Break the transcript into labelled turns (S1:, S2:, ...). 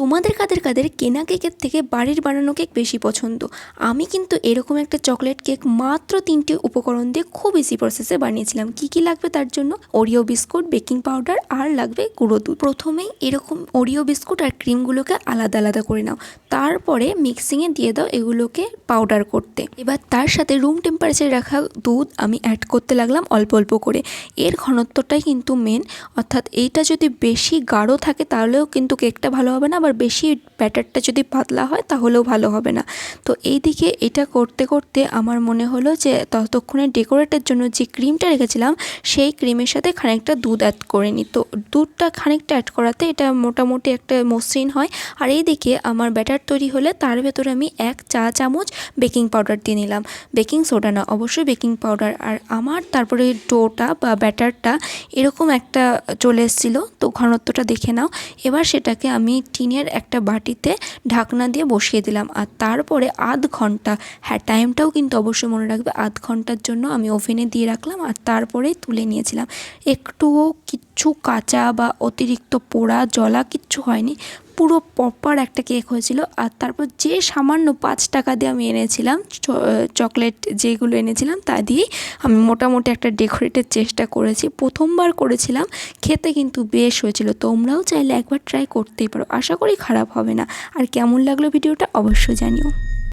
S1: তোমাদের কাদের কাদের কেনা কেকের থেকে বাড়ির বানানো কেক বেশি পছন্দ? আমি কিন্তু এরকম একটা চকলেট কেক মাত্র তিনটে উপকরণ দিয়ে খুব ইজি প্রসেসে বানিয়েছিলাম। কি কি লাগবে তার জন্য? ওরিও বিস্কুট বেকিং পাউডার আর লাগবে গুঁড়ো দুধ। প্রথমেই এরকম ওরিও বিস্কুট আর ক্রিমগুলোকে আলাদা আলাদা করে নাও। তারপরে মিক্সিংয়ে দিয়ে দাও এগুলোকে পাউডার করতে। এবার তার সাথে রুম টেম্পারেচারে রাখা দুধ আমি অ্যাড করতে লাগলাম অল্প অল্প করে। এর ঘনত্বটাই কিন্তু মেন অর্থাৎ এইটা যদি বেশি গাঢ় থাকে তাহলেও কিন্তু কেকটা ভালো হবে না আবার বেশি ব্যাটারটা যদি পাতলা হয় তাহলেও ভালো হবে না। তো এইদিকে এটা করতে করতে আমার মনে হলো যে ততক্ষণে ডেকোরেটের জন্য যে ক্রিমটা রেখেছিলাম, সেই ক্রিমের সাথে খানিকটা দুধ অ্যাড করে নিই। তো দুধটা খানিকটা অ্যাড করাতে এটা মোটামুটি একটা মসৃণ হয়। আর এইদিকে আমার ব্যাটার তৈরি হলে তার ভেতরে আমি এক চা চামচ বেকিং পাউডার দিয়ে নিলাম। বেকিং সোডা না, অবশ্যই বেকিং পাউডার। আর আমার তারপরে ডোটা বা ব্যাটারটা এরকম একটা চলে এসেছিল, তো ঘনত্বটা দেখে নাও। এবার সেটাকে আমি টিনের একটা বাটিতে ঢাকনা দিয়ে বসিয়ে দিলাম। আর তারপরে আধ ঘণ্টা হ্যাঁ টাইমটাও কিন্তু অবশ্যই মনে রাখবে, আধ ঘণ্টার জন্য আমি ওভেনে দিয়ে রাখলাম আর তারপরেই তুলে নিয়েছিলাম। একটুও কিচ্ছু কাঁচা বা অতিরিক্ত পোড়া, জলা কিচ্ছু হয়নি। পুরো প্রপার একটা কেক হয়েছিল। আর তারপর যে সামান্য পাঁচ টাকা দিয়ে আমি এনেছিলাম চকলেট যেগুলো এনেছিলাম, তা দিয়েই আমি মোটামুটি একটা ডেকোরেটের চেষ্টা করেছি। প্রথমবার করেছিলাম, খেতে কিন্তু বেশ হয়েছিল। তোমরাও চাইলে একবার ট্রাই করতেই পারো। আশা করি খারাপ হবে না। আর কেমন লাগল ভিডিওটা অবশ্যই জানিও।